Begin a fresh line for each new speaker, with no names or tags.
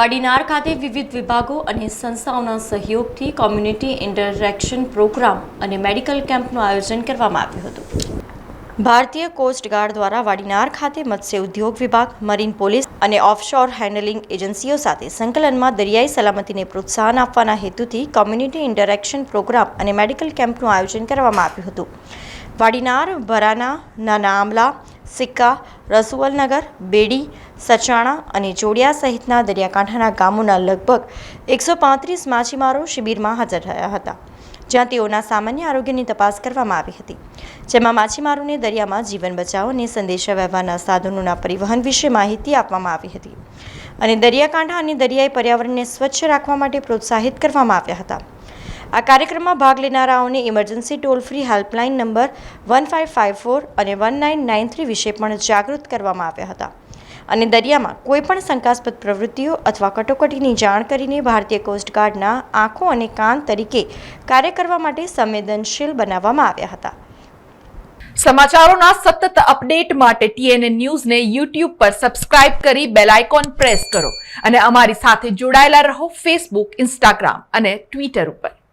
વાડીનાર ખાતે વિવિધ વિભાગો અને સંસ્થાઓના સહયોગથી કોમ્યુનિટી ઇન્ટરેક્શન પ્રોગ્રામ અને મેડિકલ કેમ્પનું આયોજન કરવામાં આવ્યું હતું. ભારતીય કોસ્ટગાર્ડ દ્વારા વાડીનાર ખાતે મત્સ્ય ઉદ્યોગ વિભાગ, મરીન પોલીસ અને ઓફશોર હેન્ડલિંગ એજન્સીઓ સાથે સંકલનમાં દરિયાઈ સલામતીને પ્રોત્સાહન આપવાના હેતુથી કોમ્યુનિટી ઇન્ટરેક્શન પ્રોગ્રામ અને મેડિકલ કેમ્પનું આયોજન કરવામાં આવ્યું હતું. વાડીનાર ભરાના નાના આમલા સિક્કા રસુવલનગર બેડી, સચાણા અને જોડિયા સહિતના દરિયાકાંઠાના ગામોના લગભગ એકસો પાંત્રીસ માછીમારો શિબિરમાં હાજર થયા હતા, જ્યાં તેઓના સામાન્ય આરોગ્યની તપાસ કરવામાં આવી હતી. જેમાં માછીમારોને દરિયામાં જીવન બચાવ અને સંદેશા વ્યવહારના સાધનોના પરિવહન વિશે માહિતી આપવામાં આવી હતી અને દરિયાકાંઠા અને દરિયાઈ પર્યાવરણને સ્વચ્છ રાખવા માટે પ્રોત્સાહિત કરવામાં આવ્યા હતા. આ કાર્યક્રમમાં ભાગ લેનારાઓને emergency toll free helpline number one five five four અને વન નાઇન નાઇન થ્રી વિશે પણ જાગૃત કરવામાં આવ્યા હતા. અને દરિયામાં કોઈપણ શંકાસ્પદ પ્રવૃત્તિઓ અથવા કટોકટીની જાણ કરીને ભારતીય કોસ્ટગાર્ડના આંખો અને કાન તરીકે કાર્ય કરવા માટે સંવેદનશીલ બનાવવામાં આવ્યા હતા.
સમાચારોના સતત અપડેટ માટે ટીએનએ ન્યૂઝને યુટ્યુબ પર સબસ્ક્રાઇબ કરી બેલ આઇકોન પ્રેસ કરો અને અમારી સાથે જોડાયેલા રહો ફેસબુક ઇન્સ્ટાગ્રામ અને ટ્વિટર ઉપર.